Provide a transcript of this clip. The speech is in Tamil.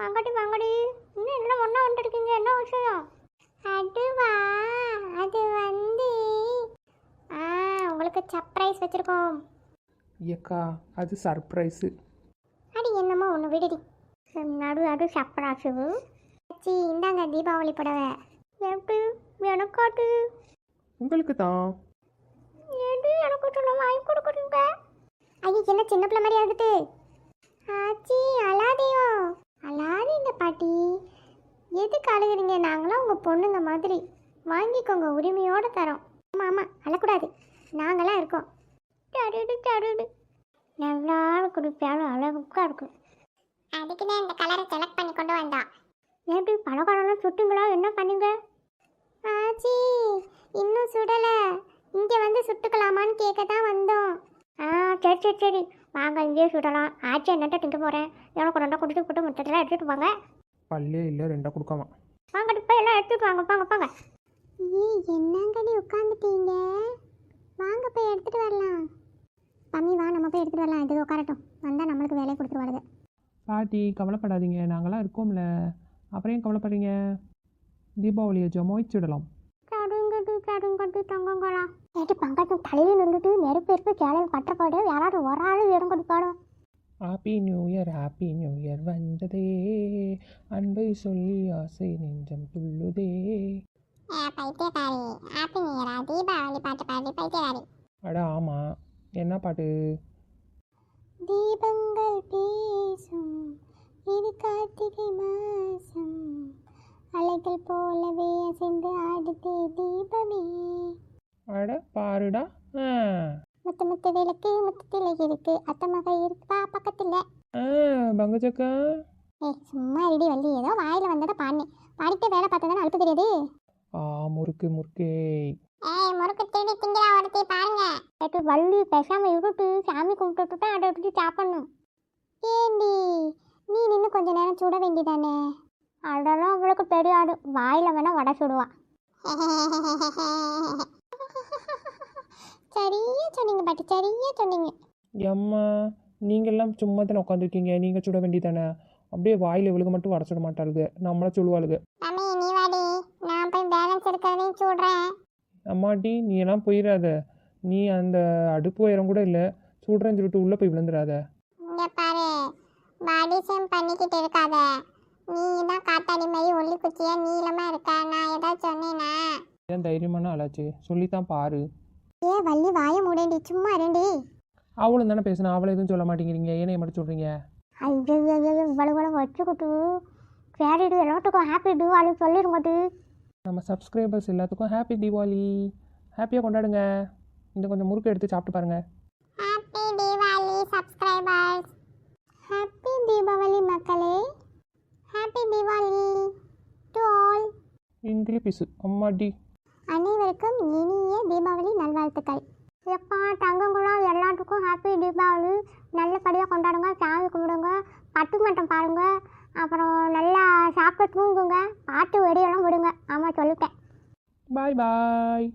வாங்கடி வாங்கடி. இன்னும் எல்லாம் ஒன்றா வந்துருக்கீங்க. என்ன விஷயம்? அதுவா? அது வந்து ஆ உங்களுக்கு சர்ப்ரைஸ் வச்சுருக்கோம். ஏக்கா அது சர்ப்ரைஸு அடி என்னமோ ஒன்று விடுடி. நடு நடு சர்ப்ரைஸு சி இந்தாங்க தீபாவளி புடவை. எப்படி எனக்காட்டு உங்களுக்கு தான் ஏடி எனக்கு சொல்ல வாங்கி கொடுக்குறீங்க? ஐயோ என்ன சின்ன பிள்ளை மாதிரி ஆகுது. ஆச்சி அழாதீங்க பாட்டி. எதுக்கு அழுகுறீங்க? நாங்களாம் உங்கள் பொண்ணுங்க மாதிரி. வாங்கிக்கோங்க உரிமையோடு தரோம். ஆமாம் ஆமாம் அழக்கூடாது. நாங்களாம் இருக்கோம். தருடு தருடு நல்லா கொடுப்பாலும் அழகுக்கா இருக்கும். அதுக்கு தான் இந்த கலரை செலக்ட் பண்ணி கொண்டு வந்தோம். எப்படி பலகாரம்லாம் சுட்டுங்களா? என்ன பண்ணீங்க? ஆச்சி இன்னும் சுடலை. இங்கே வந்து சுட்டுக்கலாமான்னு கேட்க தான் வந்தோம். ஆ சரி சரி சரி. வாங்க இங்கேயே சுடலாம். ஆச்சி என்னட்ட திங்க போகிறேன் எனக்கு ரெண்டா கொடுத்து போட்டு மொத்தத்தில் எடுத்துகிட்டு வாங்க பல்லே இல்லை ரெண்டா கொடுக்காம. வாங்க இப்போ எல்லாம் எடுத்துகிட்டு வாங்க போங்க போங்க. ஏய் என்னங்கடி உட்காந்துட்டீங்க வாங்க போய் எடுத்துகிட்டு வரலாம். பம்மி வா நம்ம போய் எடுத்துகிட்டு வரலாம். இது உட்காரட்டும். வந்தால் நம்மளுக்கு வேலையை கொடுத்துருவாளுங்க பாட்டி கவலைப்படாதீங்க. நாங்களாம் இருக்கோம்ல. அப்புறம் ஏன் கவலைப்படுறீங்க? தீபாவளியை ஜமாய்ச்சிடலாம். கடுங்கட்டு கடுங்கட்டு தங்கங்களா ஏட்டி பங்கத்து தலையில் நின்றுட்டு நெருப்பு இருப்பு கேளையில் பட்டப்பாடு யாராவது ஒரு ஆள் இடம் கொடுப்பாடும் happy new year happy new year வந்ததே. அன்பை சொல்லி ஆசை நெஞ்சம் துள்ளுதே. பைத்தியக்காரி. ஹாப்பி நியூ இயரா தீபாவளி பாட்டு பாடி பைத்தியக்காரி. அட ஆமாம் என்ன பாட்டு? தீபங்கள் பேசும் இது கார்த்திகை மாசம். அலைகள் போலவே அசைந்து ஆடுதே தீபமே. அட பாருடா. முத்து முத்து விளக்கு முத்தத்தில் இருக்கு. அத்த மகை இருக்கா பக்கத்தில். ஆ பங்கஜக்கா. ஏய் சும்மா ரெடி வள்ளி. ஏதோ வாயில் வந்ததை பாடினேன் பாடிட்டு வேலை பார்த்தா தானே அழுப்பு தெரியுது? ஆ முறுக்கு முறுக்கே. ஏய் முறுக்கு திருடி திங்கிறா ஒருத்தி பாருங்க. கேட்டு வள்ளி பேசாம இருட்டு சாமி கும்பிட்டுட்டு தான் அதை எடுத்து சாப்பிடணும். ஏண்டி? நீ நின்று கொஞ்ச நேரம் சுட வேண்டியதானே? அதெல்லாம் அவளுக்கு பெரிய ஆடு. வாயில வேணா வடை சுடுவா. சரியா சொன்னீங்க பாட்டி சரியா சொன்னீங்க. எம்மா நீங்கள்லாம் சும்மா தானே உட்காந்துருக்கீங்க நீங்கள் சுட வேண்டியதானே? அப்படியே வாயில் இவளுக்கு மட்டும் வர சுட மாட்டாளுங்க நம்மள சொல்லுவாளுங்க மம்மி நீ வாடி நான் போய் பேலன்ஸ் எடுக்கிறதையும் சுடுறேன் அம்மாட்டி நீ எல்லாம் போயிடாத நீ அந்த அடுப்பு உயரம் கூட இல்லை சுடுறேன்னு சொல்லிட்டு உள்ளே போய் விழுந்துடாத இங்க பாரு பாடி சேம் பண்ணிக்கிட்டு இருக்காத. நீ தான் காத்தாடி மாதிரி ஒல்லி குச்சியா நீளமா இருக்க நான் ஏதாவது சொன்னேனா? ஏன் தைரியமான ஆளாச்சு சொல்லித்தான் பாரு. ஏ வள்ளி வாய மூடேண்டி சும்மா இருண்டி அவளும் தானே பேசினா அவளை எதுவும் சொல்ல மாட்டேங்கிறீங்க? ஏனைய மட்டும் சொல்கிறீங்க ஐயோ இவ்வளவு இவ்வளவு வச்சுக்கிட்டு சரிடு எல்லாத்துக்கும் ஹாப்பி தீபாவளி சொல்லிருங்கட்டு நம்ம சப்ஸ்கிரைபர்ஸ் எல்லாத்துக்கும் ஹாப்பி தீபாவளி ஹாப்பியாக கொண்டாடுங்க இந்த கொஞ்சம் முறுக்கு எடுத்து சாப்பிட்டு பாருங்கள் happy Deepavali subscribers happy Deepavali மக்களே ஹாப்பி தீபாவளி டு ஆல் இங்கிலி பீஸு அம்மாடி அனைவருக்கும் இனிய தீபாவளி நல்வாழ்த்துக்கள். எப்பா தங்கங்குளம் எல்லாத்துக்கும் ஹாப்பி தீபாவளி. நல்லபடியாக கொண்டாடுங்க சாமி கும்பிடுங்க பட்டு மட்டம் பாருங்க அப்புறம் நல்லா சாப்பிட்டு தூங்குங்க பாட்டு வெடியெல்லாம் விடுங்க ஆமாம் சொல்லிட்டேன். பாய் பாய்